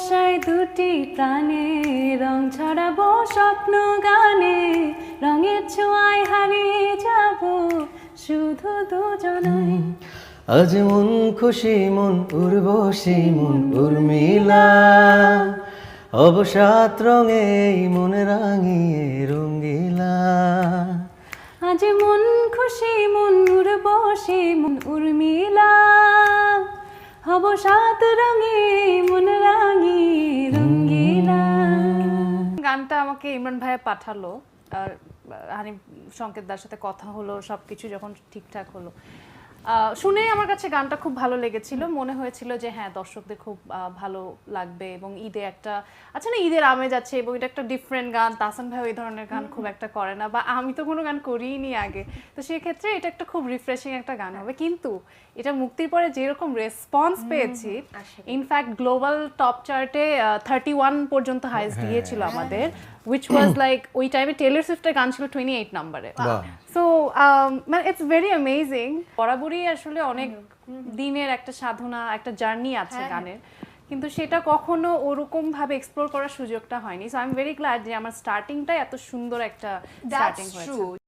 ভালোবাসায় দুটি প্রাণে রং ছড়াবো স্বপ্ন গানে। রঙের ছোঁয়ায় হারিয়ে যাব শুধু দুজনাই। আজ মন খুশি মন উর্বশী মন উর্মিলা। অবসাত রঙে মন রাঙিয়ে রঙ্গিলা। আজ মন খুশি মন উর্বশী মন উর্মিলা। হব সাত রঙে, মন রাঙি রঙ্গিলা। গানটা আমাকে ইমরান ভাইয়া পাঠালো, আর হানি সংকেতদার সাথে কথা হলো সব কিছু যখন ঠিকঠাক হলো। শুনেই আমার কাছে গানটা খুব ভালো লেগেছিল। মনে হয়েছিল যে হ্যাঁ দর্শকদের খুব ভালো লাগবে এবং ঈদে একটা আচ্ছা না ঈদের আমেজ আছে এবং এটা একটা ডিফারেন্ট গান। তাসান ভাই এই ধরনের গান খুব একটা করে না বা আমি তো কোনো গান করিই নি আগে। তো সেক্ষেত্রে এটা একটা খুব রিফ্রেশিং একটা গান হবে। কিন্তু এটা মুক্তির পরে যেরকম রেসপন্স পেয়েছি ইনফ্যাক্ট গ্লোবাল টপ চার্টে থার্টি ওয়ান পর্যন্ত হাইস্ট দিয়েছিল আমাদের উইচ ওয়াজ লাইক ওই টাইমে টেলর সুইফটের গান ছিল টোয়েন্টি এইট নাম্বারে সো মানে ইটস ভেরি অ্যামেজিং বরাবরই আসলে অনেক দিনের একটা সাধনা একটা জার্নি আছে গানের। কিন্তু সেটা কখনো ওরকম ভাবে এক্সপ্লোর করার সুযোগটা হয়নি। So I am very glad যে আমার স্টার্টিংটাই এত সুন্দর একটা স্টার্টিং হয়েছে।